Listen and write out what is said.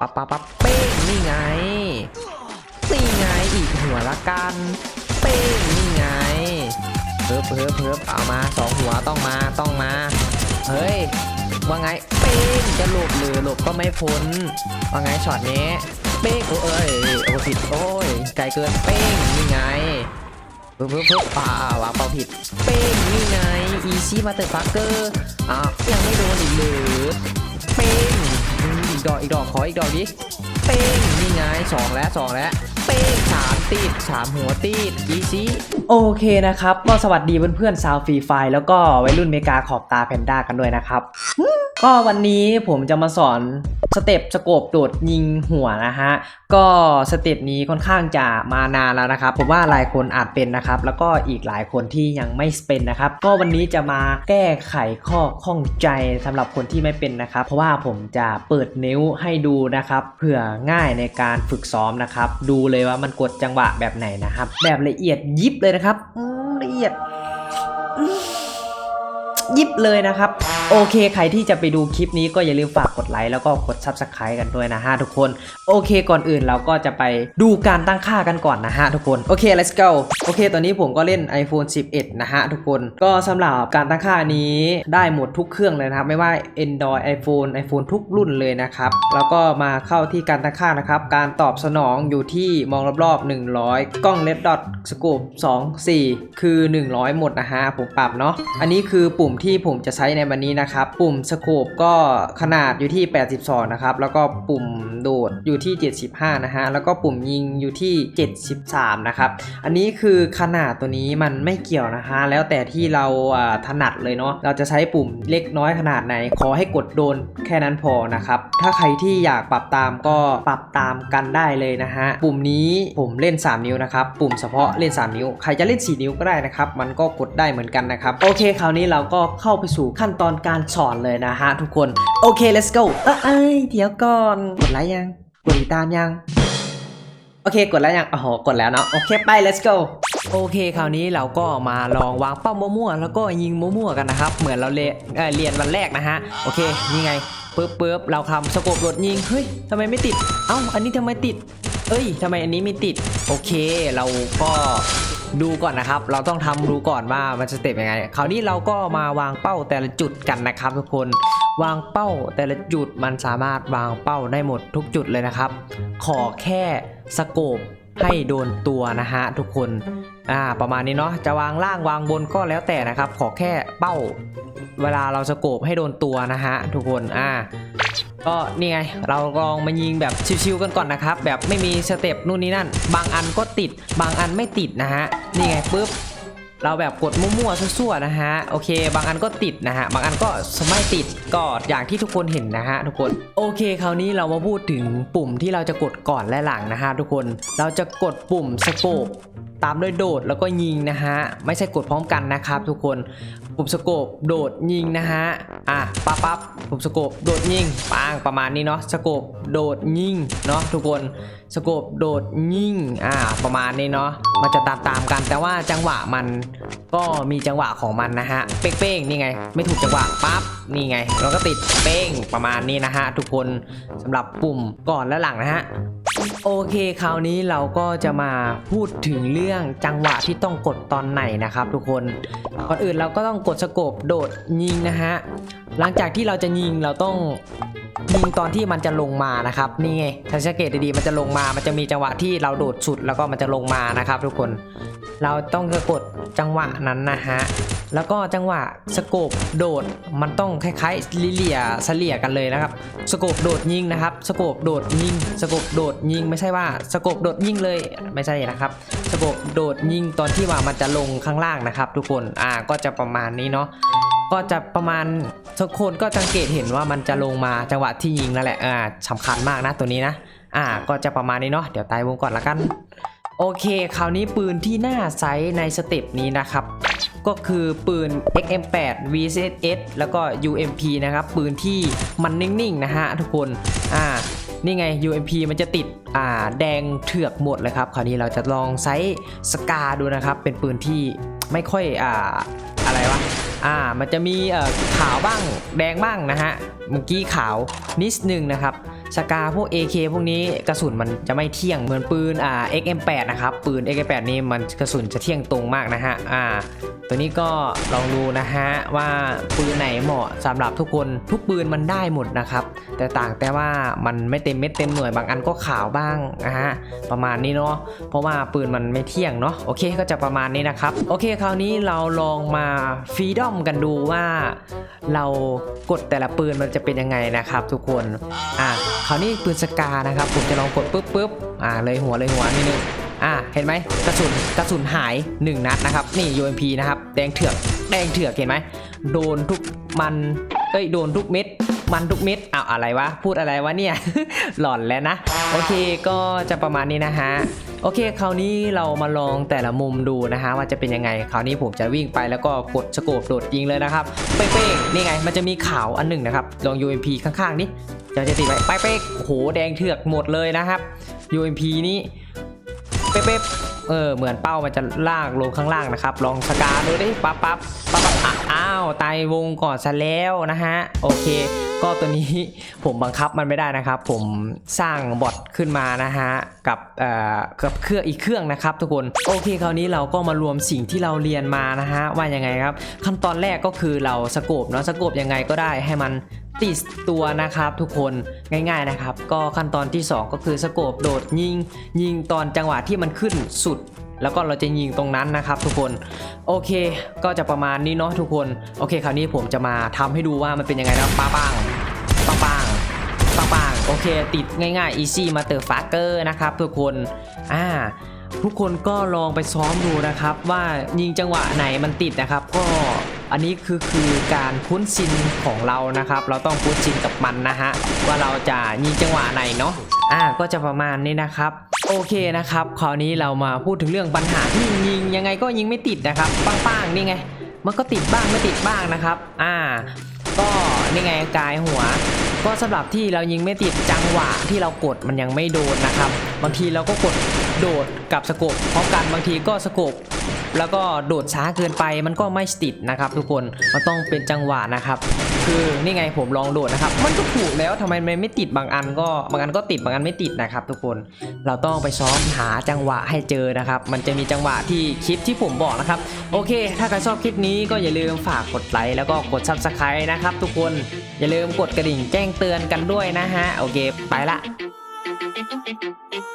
ปับปับปับเป้งนี่ไงนี่ไงอีกหัวละกันเป้งนี่ไงเพิ่มเพิ่มเพิ่มเอามาสองหัวต้องมาต้องมา เฮ้ยว่าไงเป้งจะหลบหรือหลบก็ไม่พ้นว่าไงช็อตนี้เป้งโอ้เอ้ยโอ้ผิดโอ้ยไกลเกินเป้งนี่ไงเพิ่มเพิ่มเพิ่มป่าวางเป้าผิดเป้งนี่ไงอีซี่มาเตอร์ฟักเกอร์อ้าวยังไม่โดนอีกหรือเป้ง อืมอีกดอกอีกดอกขออีกดอกดิเป้งนี่ไงสองแล้วสองแล้ว เป้สามติดสามหัวติดอีซีโอเคนะครับ ก็สวัสดีเพื่อนๆชาวฟรีไฟแล้วก็วัยรุ่นเมกาขอบตาแพนด้ากันด้วยนะครับก็วันนี้ผมจะมาสอนสเต็ปสโกบโดดยิงหัวนะฮะ ก็สเต็ปนี้ค่อนข้างจะมานานแล้วนะครับ ผมว่าหลายคนอาจเป็นนะครับ แล้วก็อีกหลายคนที่ยังไม่เป็นนะครับ ก็วันนี้จะมาแก้ไขข้อข้องใจสำหรับคนที่ไม่เป็นนะครับ เพราะว่าผมจะเปิดนิ้วให้ดูนะครับเผื่อง่ายในการฝึกซ้อมนะครับ ดูเลยว่ามันกดจังหวะแบบไหนนะครับ แบบละเอียดยิบเลยนะครับละเอียด ยิบเลยนะครับ โอเค ใครที่จะไปดูคลิปนี้ก็อย่าลืมฝากกดไลค์แล้วก็กด Subscribe กันด้วยนะฮะทุกคน โอเค ก่อนอื่นเราก็จะไปดูการตั้งค่ากันก่อนนะฮะทุกคน โอเค let's go โอเค ตอนนี้ผมก็เล่น iPhone 11 นะฮะทุกคน ก็สำหรับการตั้งค่านี้ได้หมดทุกเครื่องเลยนะครับ ไม่ว่า Android iPhone iPhone ทุกรุ่นเลยนะครับ แล้วก็มาเข้าที่การตั้งค่านะครับ การตอบสนองอยู่ที่มองรอบๆ 100 กล้อง Red Dot Scope 2 4 คือ 100 หมดนะฮะผมปรับเนาะ อันนี้คือปุ่มที่ผมจะใช้ในวันนี้นะครับ ปุ่มสโคปก็ขนาดอยู่ที่ 82 นะครับ แล้วก็ปุ่มโดดอยู่ที่ 75 นะฮะ แล้วก็ปุ่มยิงอยู่ที่ 73 นะครับ อันนี้คือขนาดตัวนี้มันไม่เกี่ยวนะฮะ แล้วแต่ที่เราถนัดเลยเนาะ เราจะใช้ปุ่มเล็กน้อยขนาดไหน ขอให้กดโดนแค่นั้นพอนะครับ ถ้าใครที่อยากปรับตามก็ปรับตามกันได้เลยนะฮะ ปุ่มนี้ผมเล่น 3 นิ้วนะครับ ปุ่มเฉพาะเล่น 3 นิ้ว ใครจะเล่น 4 นิ้วก็ได้นะครับ มันก็กดได้เหมือนกันนะครับ โอเค คราวนี้เราก็เข้าไปสู่ขั้นตอนการสอนเลยนะฮะทุกคน โอเค let's go เอ้ยเอ้เดี๋ยวก่อน กดไลค์ยัง กดติดตามยังโอเค กดแล้วยังอ๋อกดแล้วเนาะโอเคไป let's go โอเคคราวนี้เราก็มาลองวางเป้ามั่วๆแล้วก็ยิงมั่วๆกันนะครับ เหมือนเราเรียนวันแรกนะฮะโอเคนี่ไงปึ๊บปึ๊บเราทำสกปโดดยิงเฮ้ยทำไมไม่ติดเอ้าอันนี้ทำไมติดเอ้ยทำไมอันนี้ไม่ติด โอเค เราก็ ดูก่อนนะครับ เราต้องทำดูก่อนว่ามันจะเต็ปยังไง คราวนี้เราก็มาวางเป้าแต่ละจุดกันนะครับทุกคน วางเป้าแต่ละจุดมันสามารถวางเป้าได้หมดทุกจุดเลยนะครับ ขอแค่สโกป ให้โดนตัวนะฮะทุกคนอ่าประมาณนี้เนาะจะวางล่างวางบนก็แล้วแต่นะครับ ขอแค่เป้า เวลาเราสโกปให้โดนตัวนะฮะทุกคนอ่าก็นี่ไงเราลองมายิงแบบชิวๆกันก่อนนะครับ แบบไม่มีสเต็ปนู่นนี่นั่น บางอันก็ติด บางอันไม่ติดนะฮะนี่ไงปุ๊บ เราแบบกดมั่วๆซั่วๆนะฮะโอเค บางอันก็ติดนะฮะบางอันก็ไม่ติดก็อย่างที่ทุกคนเห็นนะฮะทุกคนโอเค คราวนี้เรามาพูดถึงปุ่มที่เราจะกดก่อนและหลังนะฮะทุกคนเราจะกดปุ่มสโคป ตามด้วยโดดแล้วก็ยิงนะฮะ ไม่ใช่กดพร้อมกันนะครับทุกคนปุ่มสโคปโดดยิงนะฮะ อะปั๊บปั๊บปุ่มสโคปโดดยิงปังประมาณนี้เนาะสโคปโดดยิงเนาะทุกคนสโคปโดดยิงอ่าประมาณนี้เนาะมันจะตามตามกันแต่ว่าจังหวะมันก็มีจังหวะของมันนะฮะ เป้งๆนี่ไง ไม่ถูกจังหวะปั๊บนี่ไง เราก็ติดเป้งประมาณนี้นะฮะทุกคนสำหรับปุ่มก่อนและหลังนะฮะ โอเคคราวนี้เราก็จะมาพูดถึงเรื่องจังหวะที่ต้องกดตอนไหนนะครับ ทุกคนก่อนอื่นเราก็ต้องกดสโคปโดดยิงนะฮะหลังจากที่เราจะยิงเราต้องยิงตอนที่มันจะลงมานะครับนี่ไงถ้าสังเกตดีๆมันจะลงมา มันจะมีจังหวะที่เราโดดสุดแล้วก็มันจะลงมานะครับ ทุกคน เราต้องกดจังหวะนั้นนะฮะ แล้วก็จังหวะสโกบโดดมันต้องคล้ายๆลิเลียเสลี่ยกันเลยนะครับสโกบโดดยิงนะครับสโกบโดดยิงสโกบโดดยิงไม่ใช่ว่าสโกบโดดยิงเลยไม่ใช่นะครับสโกบโดดยิงตอนที่ว่ามันจะลงข้างล่างนะครับ ทุกคนอ่าก็จะประมาณนี้เนาะก็จะประมาณทุกคนก็สังเกตเห็นว่ามันจะลงมาจังหวะที่ยิงนั่นแหละอ่าสำคัญมากนะตัวนี้นะอ่าก็จะประมาณนี้เนาะเดี๋ยวตายวงก่อนละกัน โอเค คราวนี้ปืนที่หน่าไซส์ในสเต็ปนี้นะครับ ก็คือปืน XM8 VCS แล้วก็ UMP นะครับ ปืนที่มันนิ่งๆนะฮะทุกคนอ่านี่ไง UMP มันจะติดอ่าแดงเถือกหมดเลยครับ คราวนี้เราจะลองไซส์สกาดูนะครับ เป็นปืนที่ไม่ค่อยอ่าอะไรวะอ่ามันจะมีเอ่อขาวบ้างแดงบ้างนะฮะเมื่อกี้ขาวนิดนึงนะครับ สกาพวก AK พวกนี้กระสุนมันจะไม่เที่ยงเหมือนปืนอ่า XM8 นะครับปืน XM8 นี่มันกระสุนจะเที่ยงตรงมากนะฮะอ่าตัวนี้ก็ลองดูนะฮะว่าปืนไหนเหมาะสำหรับทุกคนทุกปืนมันได้หมดนะครับ แต่ต่างแต่ว่ามันไม่เต็มเม็ดเต็มหน่วยบางอันก็ขาวบ้างนะฮะประมาณนี้เนาะเพราะว่าปืนมันไม่เที่ยงเนาะโอเคก็จะประมาณนี้นะครับโอเคคราวนี้เราลองมาฟรีดอมกันดูว่า เรากดแต่ละปืนมันจะเป็นยังไงนะครับ ทุกคนอะคราวนี้ปืนสกานะครับผมจะลองกดปุ๊บปุ๊บอ่าเลยหัวเลยหัวนิดนึงอ่าเห็นไหมกระสุนกระสุนหาย1นัดนะครับนี่ UMP นะครับแดงเถือกแดงเถือกเห็นไหมโดนทุกมันเอ้ยโดนทุกเม็ด มันทุกเม็ดอ้าวอะไรวะ พูดอะไรวะเนี่ย หลอนแล้วนะ โอเคก็จะประมาณนี้นะฮะ โอเค คราวนี้เรามาลองแต่ละมุมดูนะฮะว่าจะเป็นยังไง คราวนี้ผมจะวิ่งไปแล้วก็กดสโคปโดดยิงเลยนะครับ เป้งๆนี่ไง มันจะมีขาวอันหนึ่งนะครับ ลอง UMP ข้างๆนี่จะจะติดไว้ไปเป๊กโอ้โหแดงเถือกหมดเลยนะครับ UMP นี้เป๊ะเออเหมือนเป้ามันจะลากลงข้างล่างนะครับ ลองสกาดูดิปั๊บปั๊บปั๊บปั๊บอะ อ้าวตายวงก่อนซะแล้วนะฮะโอเค ก็ตัวนี้ผมบังคับมันไม่ได้นะครับ ผมสร้างบอทขึ้นมานะฮะกับเอ่อกับเครื่องอีกเครื่องนะครับ ทุกคนโอเคคราวนี้เราก็มารวมสิ่งที่เราเรียนมานะฮะว่ายังไงครับ ขั้นตอนแรกก็คือเราสโคปเนาะสโคปยังไงก็ได้ให้มันติดตัวนะครับทุกคนง่ายๆนะครับ ก็ขั้นตอนที่ 2 ก็คือสโคปโดดยิงยิงตอนจังหวะที่มันขึ้นสุด แล้วก็เราจะยิงตรงนั้นนะครับทุกคนโอเค ก็จะประมาณนี้เนาะทุกคนโอเค คราวนี้ผมจะมาทำให้ดูว่ามันเป็นยังไงนะป้าปังป้าปังป้าปังโอเค ติดง่ายๆ easy mother fucker นะครับทุกคนอ่าทุกคนก็ลองไปซ้อมดูนะครับ ว่ายิงจังหวะไหนมันติดนะครับ ก็อันนี้คือคือการคุ้นชินของเรานะครับ เราต้องคุ้นชินกับมันนะฮะว่าเราจะยิงจังหวะไหนเนาะอ่าก็จะประมาณนี้นะครับ โอเคนะครับคราวนี้เรามาพูดถึงเรื่องปัญหาที่ยิงยังไงก็ยิงไม่ติดนะครับปังๆนี่ไง มันก็ติดบ้างไม่ติดบ้างนะครับ อ่า ก็นี่ไงกายหัว ก็สำหรับที่เรายิงไม่ติดจังหวะที่เรากดมันยังไม่โดนนะครับ บางทีเราก็กดโดดกับสกบพร้อมกันบางทีก็สกบ แล้วก็โดดช้าเกินไปมันก็ไม่ติดนะครับทุกคนมันต้องเป็นจังหวะนะครับ คือนี่ไงผมลองโดดนะครับ มันก็ถูกแล้วทำไมมันไม่ติดบางอันก็บางอันก็ติดบางอันไม่ติดนะครับ ทุกคนเราต้องไปซ้อมหาจังหวะให้เจอนะครับ มันจะมีจังหวะที่คลิปที่ผมบอกนะครับ โอเค ถ้าใครชอบคลิปนี้ก็อย่าลืมฝากกดไลค์แล้วก็กด subscribe นะครับ ทุกคนอย่าลืมกดกระดิ่งแจ้งเตือนกันด้วยนะฮะโอเค ไปละ Why you